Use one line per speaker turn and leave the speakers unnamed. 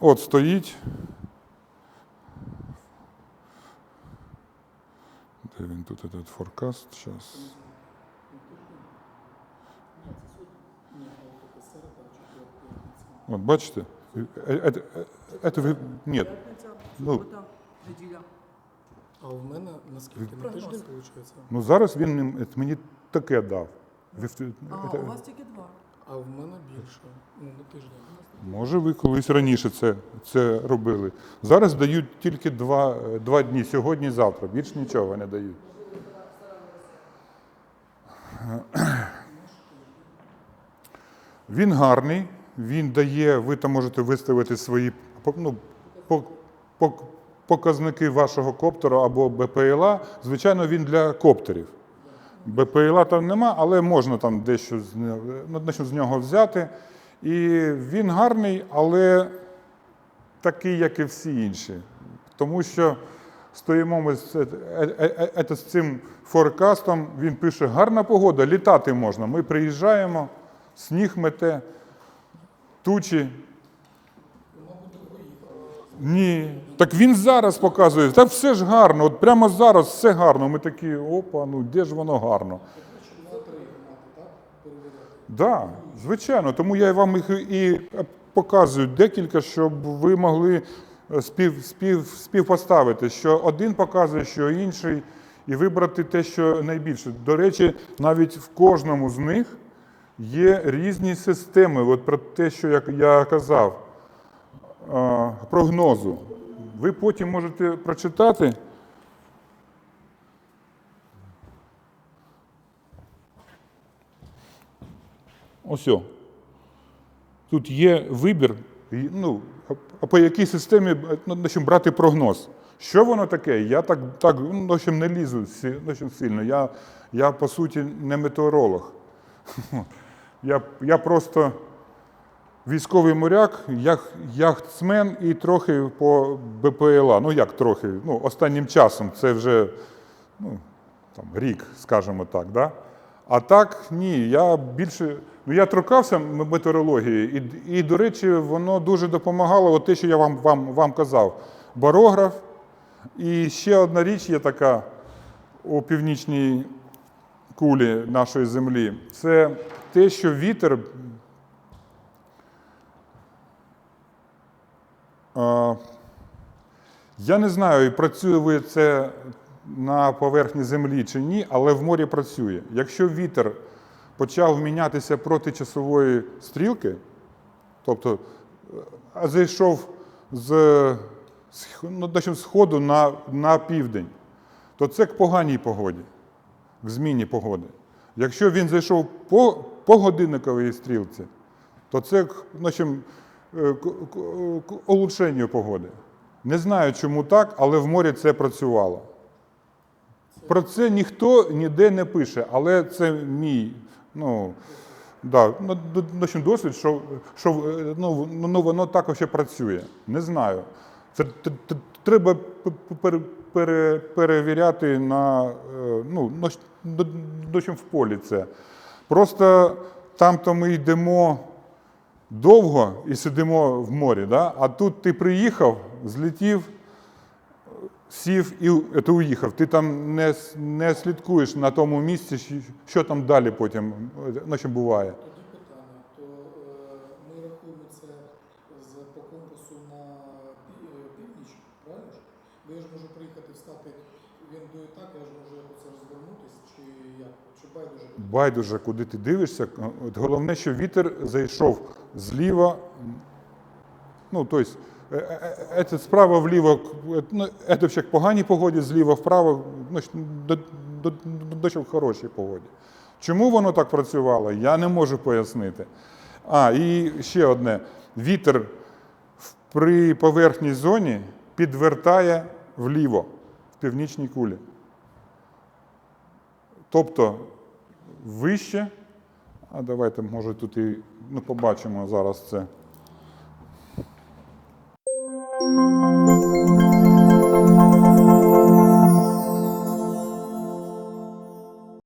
От стоїть. Де він тут этот форкаст? Зараз. От бачите? Е- е- е- Это ви... Ні. Ну,
неділя.
А в мене наскільки на тиждень виходить?
ну зараз він мені- таке дав.
А, у вас тільки два.
А в мене більше. Ну, на тиждень.
Може, ви колись раніше це, це робили. Зараз дають тільки два, е, два дні, сьогодні і завтра. Більш нічого не дають. Він гарний, він дає, ви там можете виставити свої ну, по- по- показники вашого коптера або БПЛА. Звичайно, він для коптерів. БПЛА там нема, але можна там дещо з, нього- взяти. І він гарний, але такий, як і всі інші. Тому що стоїмо ми з, е, е, е, цим форкастом, він пише: гарна погода, літати можна. Ми приїжджаємо, сніг мете, тучі. Ні. Так він зараз показує. Та все ж гарно, от прямо зараз все гарно. Ми такі, опа, ну де ж воно гарно. Так, звичайно. Тому я вам їх і показую декілька, щоб ви могли е, спів, спів, співпоставити, що один показує, що інший, і вибрати те, що найбільше. До речі, навіть в кожному з них є різні системи. От про те, що я, я казав, прогнозу. Ви потім можете прочитати. Ось. Тут є вибір, ну, по якій системі ну, в брати прогноз. Що воно таке? Я так, так ну, общем, не лізу сі- сильно. Я, я, по суті, не метеоролог. Я, я просто військовий моряк, ях, яхтсмен і трохи по БПЛА. Ну як трохи? Ну, останнім часом це вже ну, там, рік, скажімо так. Да? А так, ні, я більше. Ну, я торкався м- метеорології, і, і, до речі, воно дуже допомагало, от те, що я вам, вам, вам казав. Барограф. І ще одна річ є така у північній кулі нашої землі. Це те, що вітер. Я не знаю, працює ви це на поверхні землі чи ні, але в морі працює. Якщо вітер почав мінятися проти часової стрілки, тобто зайшов з ну, значить, сходу на, на південь, то це к поганій погоді, к зміні погоди. Якщо він зайшов по, по годинниковій стрілці, то це е, к, к, улучшенню погоди. Не знаю, чому так, але в морі це працювало. Про це ніхто ніде не пише, але це мій ну, да, ну, досвід, що, що е, ну, ну, воно так ще працює. Не знаю. Це треба п- п- пере- пере- перевіряти на, е, ну, на щ- до- до в полі це. Просто там то ми йдемо довго і сидимо в морі, да? а тут ти приїхав, злетів, сів і ти уїхав. Ти там не, не слідкуєш на тому місці, що- що там далі потім е, на чим буває.
Е, е, я ж можу приїхати встати, він дує так, я ж можу якось розвернутися, чи як? Чи байдуже?
куди ти дивишся. От головне, що вітер зайшов зліва. Ну, тобто, е, е, е, це справа вліво, е, ну, це ще к поганій погоді, зліва вправо, до, до, до, в хорошій погоді. Чому воно так працювало, я не можу пояснити. А, і ще одне. Вітер при поверхній зоні підвертає вліво, в північній кулі. Тобто вище, а давайте, може, тут і ну, побачимо зараз це.